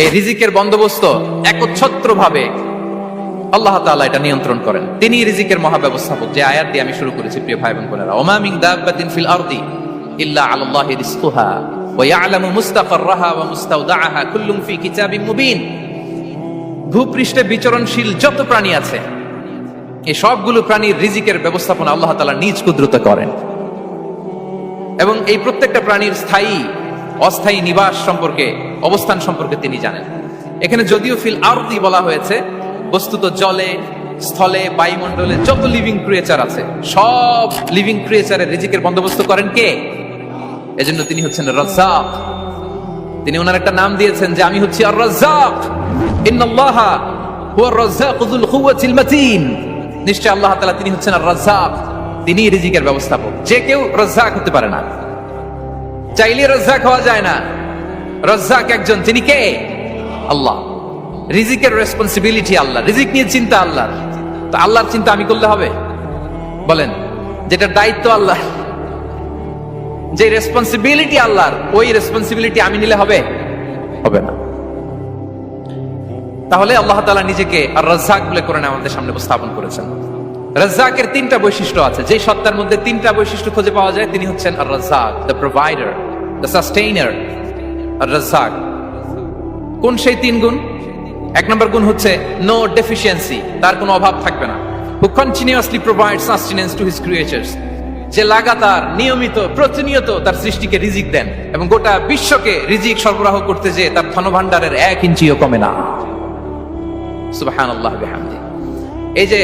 এই রিজিকের বন্দোবস্ত একচ্ছত্র ভাবে আল্লাহ তাআলা এটা নিয়ন্ত্রণ করেন। তিনি রিজিকের মহাব্যবস্থাপক, যে আয়াত দিয়ে আমি শুরু করেছি, প্রিয় ভাই বোন বোনেরা। ওমা মিন দাব্বাতিন ফিল আরদি ইল্লা আলাল্লাহি রিজকুহা ওয়া ইয়ালামু মুস্তাকাররাহা ওয়া মুস্তাওদাআহা কুল্লুম ফি কিতাবিন মুবিন। ভূপৃষ্ঠে বিচরণশীল যত প্রাণী আছে, এই সবগুলো প্রাণীর রিজিকের ব্যবস্থাপনা আল্লাহ তাআলা নিজ কুদরতে করেন। এবং এই প্রত্যেকটা প্রাণীর স্থায়ী অস্থায়ী নিবাস সম্পর্কে, অবস্থান সম্পর্কে তিনি জানেন। এখানে যদিও ফিল আরতি বলা হয়েছে, বস্তুত জলে, স্থলে, বায়ুমণ্ডলে যত লিভিং ক্রিয়েচার আছে, সব লিভিং ক্রিয়েচারের রিজিকের বন্দোবস্ত করেন কে? এজন্য তিনি হচ্ছেন রাজ্জাক। তিনি ওনার একটা নাম দিয়েছেন যে, আমি হচ্ছি আর রাজ্জাক ইন্নাল্লাহা হুয়া রাজ্জাকুল কুওয়াতিল মাতিন। নিশ্চয় আল্লাহ তাআলা তিনি হচ্ছেন আর রাজ্জাক তিনি রিজিকের ব্যবস্থাপক। যে কেউ রাজ্জাক হতে পারে না। চাইলে রাজ্জাক হওয়া যায় না। রাজ্জাক একজন, তিনি কে? আল্লাহ। রিজিকের রেসপন্সিবিলিটি আল্লাহ, রিজিক নিয়ে চিন্তা আল্লাহ। তো আল্লাহর চিন্তা আমি করলে হবে? বলেন যেটার দায়িত্ব আল্লাহ, যে রেসপন্সিবিলিটি আল্লাহর, ওই রেসপন্সিবিলিটি আমি নিলে হবে? হবে না। তাহলে আল্লাহ তাআলা নিজেকে আর রাজ্জাক বলে করে আমাদের সামনে উপস্থাপন করেছেন। রাজ্জাকের তিনটা বৈশিষ্ট্য আছে। যে সত্তার মধ্যে তিনটা বৈশিষ্ট্য খুঁজে পাওয়া যায়, তিনি হচ্ছেন আর Razzaq the provider sustainer Razzaq কোন সেই তিন গুণ? এক নম্বর গুণ হচ্ছে নো ডেফিসিয়েন্সি তার কোনো অভাব থাকবে না। Who continuously provide sustenance to his creatures যে লাগাতার, নিয়মিত, প্রতিনিয়ত তার সৃষ্টিকে রিজিক দেন এবং গোটা বিশ্বকে রিজিক সরবরাহ করতে যে তার ধনভাণ্ডারের এক ইঞ্চিও কমে না। বিহামদি। এই যে